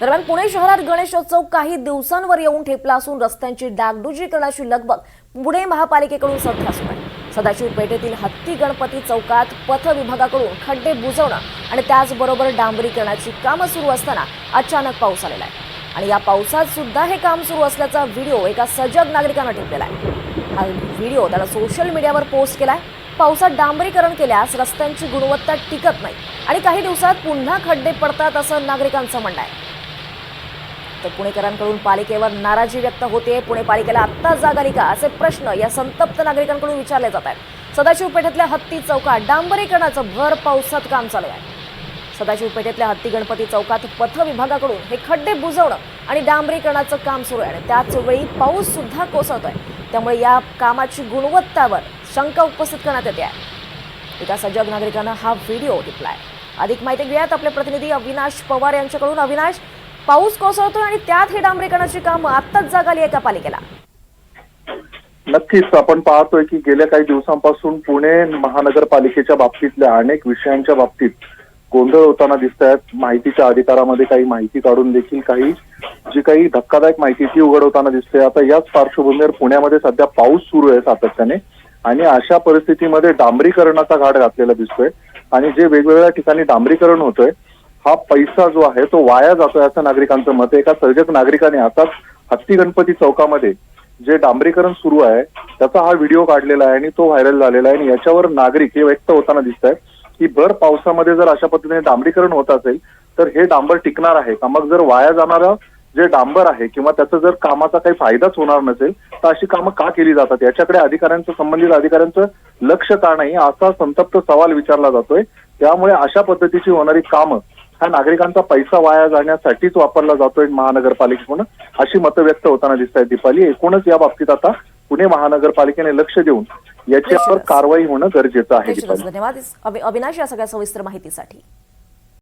दरम्यान पुणे शहरात गणेशोत्सव काही दिवसांवर येऊन ठेपला असून रस्त्यांची डागडुजी करण्याची लगबग पुणे महापालिकेकडून सध्या सुरू आहे. सदाशिव पेठेतील हत्ती गणपती चौकात पथ विभागाकडून खड्डे बुजवणं आणि त्याचबरोबर डांबरीकरणाची कामं सुरू असताना अचानक पाऊस आलेला आहे. आणि या पावसात सुद्धा हे काम सुरू असल्याचा व्हिडिओ एका सजग नागरिकानं ठेवलेला आहे. हा व्हिडिओ त्याला सोशल मीडियावर पोस्ट केलाय. पावसात डांबरीकरण केल्यास रस्त्यांची गुणवत्ता टिकत नाही आणि काही दिवसात पुन्हा खड्डे पडतात असं नागरिकांचं म्हणणं आहे. तर पुणेकरांकडून पालिकेवर नाराजी व्यक्त होते. पुणे पालिकेला आत्ताच जाग आली का असे प्रश्न या संतप्त नागरिकांकडून विचारले जात आहेत. सदाशिव पेठेतल्या हत्ती चौकात डांबरीकरणाचं भर पावसात काम चालू आहे. सदाशिव पेठेतल्या हत्ती गणपती चौकात पथ विभागाकडून हे खड्डे बुजवणं आणि डांबरीकरणाचं काम सुरू आहे. आणि त्याच वेळी पाऊस सुद्धा कोसळतोय. त्यामुळे या कामाची गुणवत्तावर शंका उपस्थित करण्यात येते. आहे एका सजग नागरिकानं हा व्हिडिओ टिपलाय अधिक माहिती घेऊयात आपले प्रतिनिधी अविनाश पवार यांच्याकडून. अविनाश पाऊस कोसळतोय आणि त्यात हे डांबरीकरणाची कामं आत्ताच जागाली आहे का पालिकेला. नक्कीच आपण पाहतोय की गेल्या काही दिवसांपासून पुणे महानगरपालिकेच्या बाबतीतल्या अनेक विषयांच्या बाबतीत गोंधळ होताना दिसत आहेत माहितीच्या अधिकारामध्ये काही माहिती काढून देखील काही जी काही धक्कादायक माहिती ती उघड होताना दिसते. आता याच पार्श्वभूमीवर पुण्यामध्ये सध्या पाऊस सुरू आहे सातत्याने आणि अशा परिस्थितीमध्ये डांबरीकरणाचा घाट घातलेला दिसतोय. आणि जे वेगवेगळ्या ठिकाणी डांबरीकरण होतोय हा पैसा जो आहे तो वाया जातोय असं नागरिकांचं मत आहे. एका सर्जक नागरिकाने आताच हत्ती गणपती चौकामध्ये जे डांबरीकरण सुरू आहे त्याचा हा व्हिडिओ काढलेला आहे आणि तो व्हायरल झालेला आहे. आणि याच्यावर नागरिक हे व्यक्त होताना दिसत आहे की भर पावसामध्ये जर अशा पद्धतीने डांबरीकरण होत असेल तर हे डांबर टिकणार आहे. का मग जर वाया जाणारं जे डांबर आहे किंवा त्याचा जर कामाचा काही फायदाच होणार नसेल तर अशी कामं का केली जातात? याच्याकडे अधिकाऱ्यांचं संबंधित अधिकाऱ्यांचं लक्ष का नाही? असा संतप्त सवाल विचारला जातोय. त्यामुळे अशा पद्धतीची होणारी कामं हा नागरिकांचा पैसा वाया जाण्यासाठीच वापरला जातोय महानगरपालिकेकडून. अशी मतं व्यक्त होताना दिसत आहेत दीपाली. एकूणच या बाबतीत आता पुणे महानगरपालिकेने लक्ष देऊन याच्यावर. कारवाई होणं गरजेचं आहे धन्यवाद. अवि- अविनाश या सगळ्या सविस्तर माहितीसाठी.